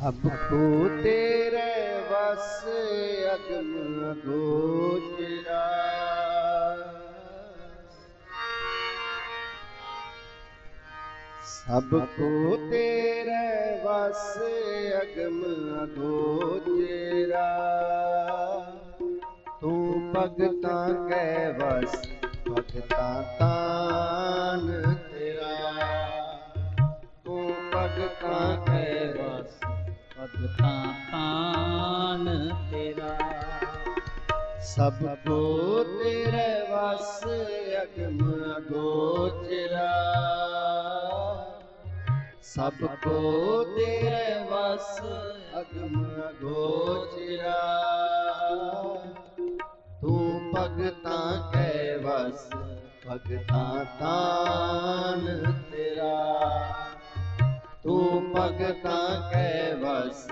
ਸਭ ਕੋ ਤੇਰੇ ਵਸ ਅਗਮ ਗੋਚਰਾ ਸਭ ਕੋ ਤੇਰੇ ਵਸ ਅਗਮ ਗੋਚਰਾ ਤੂੰ ਭਗਤਾਂ ਕੈ ਵਸ, ਭਗਤਾਂ ਤਾਨ ਤੇਰਾ। ਤੂੰ ਭਗਤਾਂ ਭਗਤਾਂ ਤਾਨ ਤੇਰਾ। ਸਭ ਕੋ ਤੇਰੇ ਵਸ ਅਗਮ ਗੋਚਰਾ। ਸਭ ਕੋ ਤੇਰੇ ਵਸ ਅਗਮ ਗੋਚਰਾ। ਤੂੰ ਭਗਤਾਂ ਕੈ ਵਸ, ਭਗਤਾਂ ਤਾਨ ਤੇਰਾ। ਤੂੰ ਭਗਤਾਂ ਕੈ ਵਸ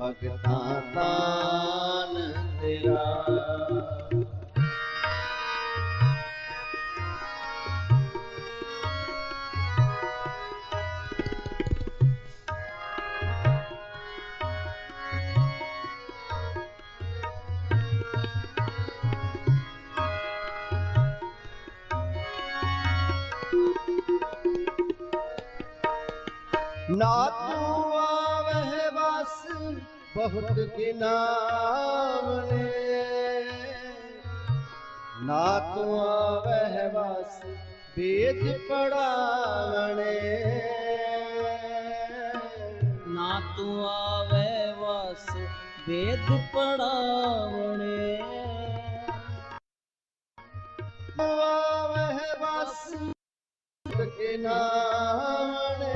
ਭਗਤਾਂ ਤਾਨ ਨਾ ਤੂੰ ਆਵਹਿ ਵਸ ਬਹੁਤ ਕੇ ਨਾਮ ਨੇ ਨਾ ਤੂੰ ਆਵਹਿ ਵਸ ਵੇਦ ਪੜਾਵਣੇ। ਨਾ ਤੂੰ ਆਵੇ ਵਸ ਵੇਦ ਪੜਾਵਣੇ। ਆਵਹਿ ਵਸ ਕੇ ਨਾਮ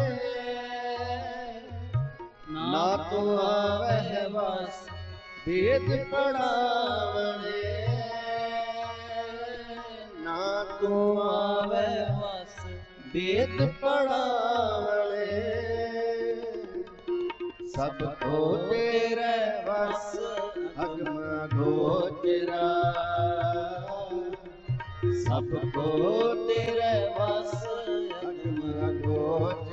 ਤੂੰ ਆਵਹਿ ਵਸ ਵੇਦ ਪੜਾਵਣੇ। ਨਾ ਤੂੰ ਆਵਹਿ ਆਵੇ ਵਸ ਵੇਦ ਪੜਾਵਣੇ। ਸਭ ਕੋ ਤੇਰੇ ਵਸ ਅਗਮ ਗੋਚਰਾ ਸਭ ਕੋ ਤੇਰੇ ਵਸ ਅਗਮ ਗੋਚਰਾ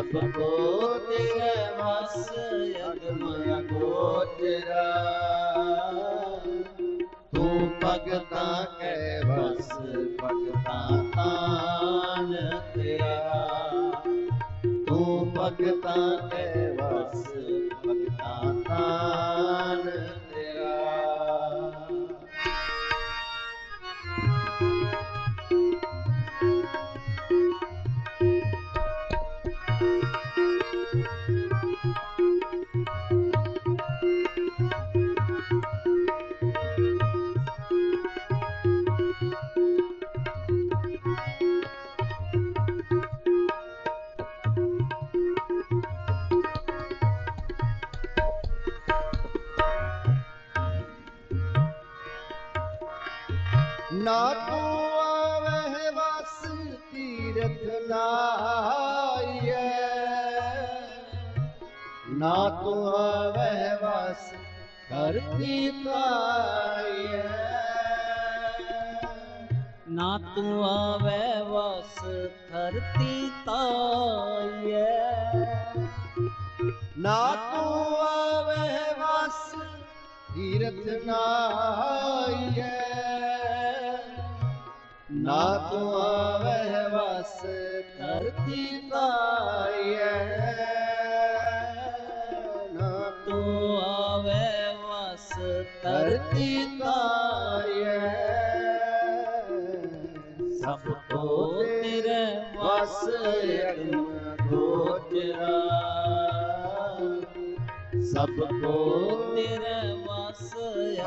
ਸਭ ਕੋ ਤੇਰੇ ਵਸ ਅਗਮ ਗੋਚਰਾ ਤੂੰ ਭਗਤਾਂ ਕੈ ਵਸ ਭਗਤਾਂ ਤਾਨ ਤੇਰਾ। ਤੂੰ ਭਗਤਾਂ ਕੈ ਵਸ ਭਗਤਾਂ ਤਾਨ ਨਾਈਐ ਨਾ ਤੂੰ ਆਵਹਿ ਵਸ ਧਰਤੀ ਪਾਈਐ ਨਾ ਤੂੰ ਆਵੇ ਵਸ ਧਰਤੀ ਤਾਈਐ ਨਾ ਤੂੰ ਆਵਹਿ ਵਸ ਤੀਰਥ ਨਾਈਐ। ਨਾ ਤੂੰ ਆਵਹਿ ਵਸ ਧਰਤੀ ਪਾਈਐ। ਨਾ ਤੂੰ ਤੂੰ ਧਰਤੀ ਧਰਤੀ ਸਭ ਕੋ ਤੇਰੇ ਵਸ ਅਗਮ ਗੋਚਰਾ। ਸਭ ਕੋ ਤੇਰੇ ਰਸ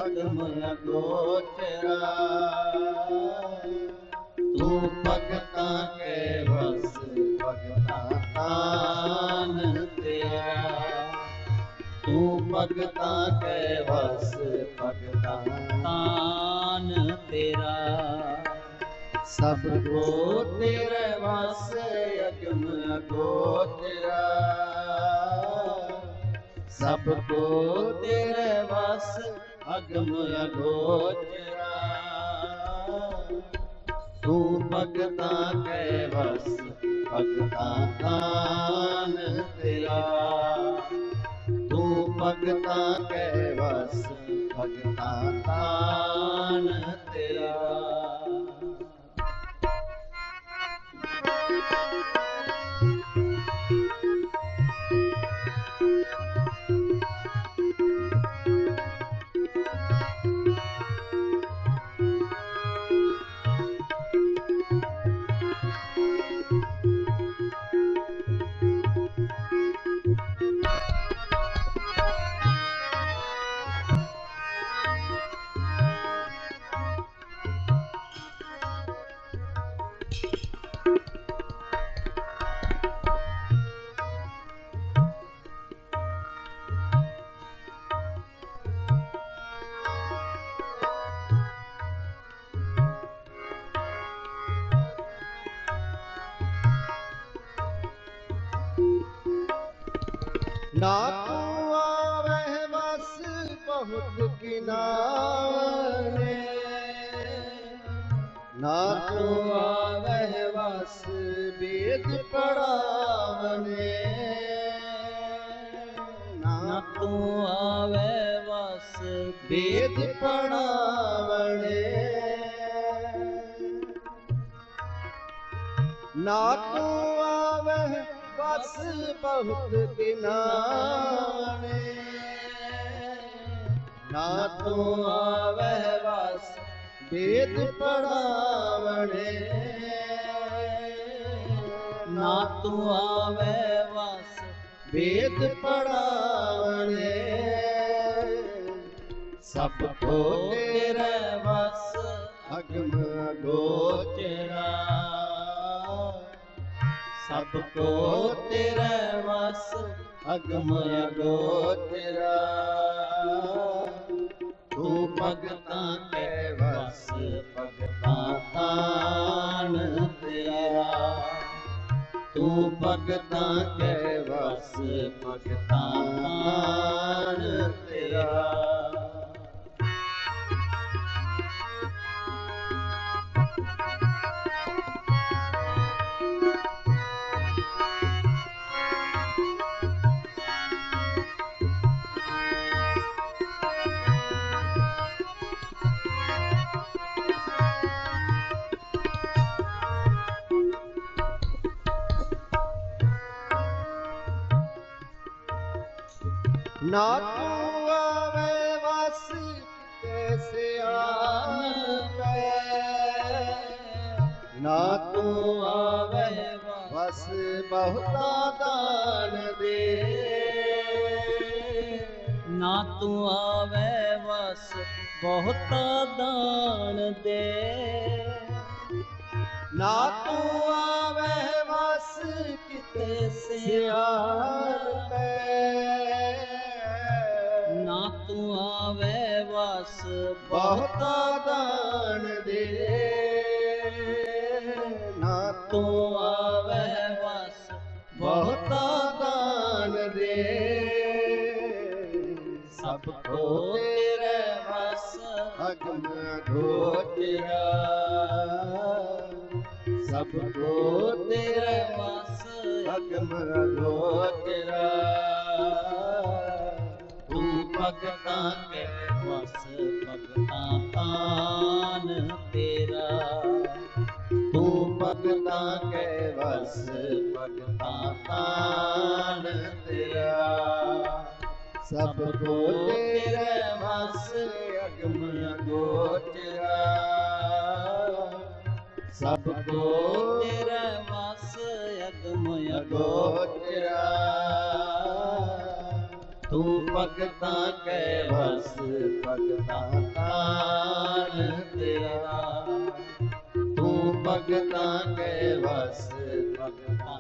ਅਗਮ ਅਗੋਚਰਾ ਤੂੰ ਭਗਤਾਂ ਕੇ ਵਸ ਭਗਤਾਂ ਤਾਨ ਤੇਰਾ। ਤੂੰ ਭਗਤਾਂ ਕੇ ਵਸ ਭਗਤਾਂ ਤਾਨ ਤੇਰਾ। ਸਭ ਕੋ ਤੇਰੇ ਵਸ ਅਗਮ ਅਗੋਚਰਾ ਸਭ ਕੋ ਤੇਰੇ ਵਸ ਅਗਮ ਅਗੋਚਰਾ ਤੂੰ ਭਗਤਾਂ ਕੈ ਵਸ ਭਗਤਾਂ ਦਾਨ ਤੇਰਾ ਤੂੰ ਭਗਤਾਂ ਕੈ ਵਸ ਭਗਤਾਂ ਦਾਨ ਤੇਰਾ ਨਾ ਤੂੰ ਵਸ ਬਹੁਤ ਕਿਨਾਰੇ। ਨਾ ਤੂੰ ਵਸ ਵੇਦ ਪੜਾਵਨੇ। ਨਾ ਨਾ ਤੂੰ ਆਵੇ ਵਸ ਵੇਦ ਪੜਾਵਣੇ ਨਾ ਵਸ ਬਹੁਤ ਕਿਨਾਰੇ ਨਾ ਤੂੰ ਆਵਹਿ ਵਸ, ਵੇਦ ਪੜਾਵਣੇ ਨਾ ਤੂੰ ਆਵੈ ਵਸ, ਵੇਦ ਪੜਾਵਣੇ ਸਭ ਕੋ ਤੇਰੇ ਵਸ, ਅਗਮ ਗੋਚਰਾ। ਸਭ ਕੋ ਤੇਰੇ ਵਸ ਅਗਮ ਗੋਚਰਾ ਤੂੰ ਭਗਤਾਂ ਕੇ ਵਸ, ਭਗਤਾਂ ਤਾਨ ਤੇਰਾ ਤੂੰ ਭਗਤਾਂ ਕੇ ਵਸ, ਭਗਤਾਂ ਤਾਨ ਤੇਰਾ ਨਾ ਤੂੰ ਆਵੇ ਵਸ ਕੈਸੇ ਆਵੇ। ਨਾ ਤੂੰ ਆਵੇ ਵਸ ਬਹੁਤਾ ਦਾਨ ਦੇ। ਨਾ ਤੂੰ ਆਵੇ ਵਸ ਬਹੁਤਾ ਦਾਨ ਦੇ। ਨਾ ਤੂੰ ਆਵੇ ਵਸ ਕਿਤੇ ਸਿਆਪੇ ਆਵੇ ਬਹੁਤਾ ਦਾਨ ਦੇ। ਨਾ ਤੂੰ ਆਵੇ ਵਸ ਬਹੁਤਾ ਦਾਨ ਦੇ। ਸਭ ਕੋ ਤੇਰੇ ਵਸ ਅਗਮ ਗੋਚਰਾ ਸਭ ਕੋ ਤੇਰੇ ਵਸ ਅਗਮ ਗੋਚਰਾ ਤੂੰ ਭਗਤਾਂ ਕੇ ਭਗਤਾਂ ਕੈ ਵਸ ਭਗਤਾਂ ਤਾਨ ਤੇਰਾ। ਸਭ ਕੋ ਤੇਰੇ ਵਸ ਅਗਮ ਗੋਚਰਾ। ਸਭ ਕੋ ਤੇਰੇ ਵਸ ਅਗਮ ਗੋਚਰਾ। ਤੂੰ ਭਗਤਾਂ ਕੇ ਵਸ ਭਗਤਾਂ ਤਾਨ ਤੇਰਾ। ਭਗਤਾਂ ਕੇ ਵਸ ਭਗਤਾਂ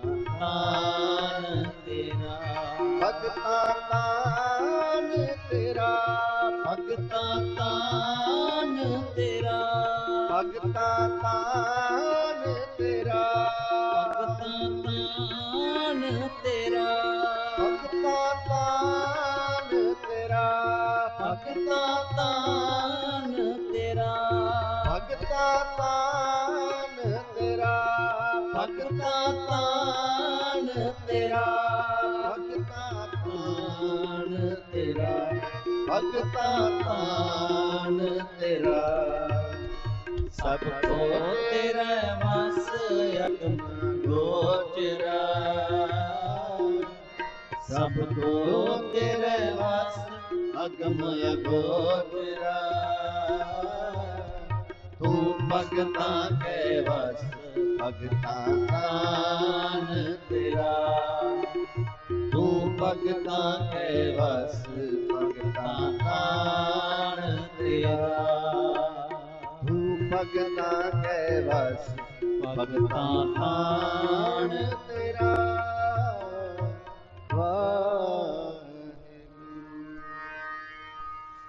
ਤੇਰਾ। ਭਗਤਾਂ ਤਾਨ ਤੇਰਾ। ਭਗਤਾਂ ਤਾਨ ਤੇਰਾ। ਭਗਤਾ ਤਾਨ ਤੇਰਾ। ਭਗਤਾ ਤਾਨ ਤੇਰਾ। ਭਗਤਾ ਤਾਨ ਤੇਰਾ, ਭਗਤਾ ਭਗਤਾ ਤੇਰਾ ਤੇਰਾ ਭਗਤਾ ਤਾਨ ਤੇਰਾ। ਸਭ ਤੋਂ ਤੇਰਾ ਵਸ ਅਗਮ ਗੋਚਰਾ। ਸਭ ਤੋਂ ਤੇਰੇ ਵਸ ਅਗਮ ਅਗੋਚਰਾ ਤੂੰ ਭਗਤਾ ਕੇ ਵਸ, ਭਗਤਾ ਤਾਨ ਤੇਰਾ। ਭਗਤਾਂ ਦੇ ਵਸ ਭਗਤਾਂ ਨਾਣ ਤੇਰਾ। ਤੂੰ ਭਗਤਾਂ ਦੇ ਵਸ ਭਗਤਾਂ ਨਾਣ ਤੇਰਾ। ਵਾਹ।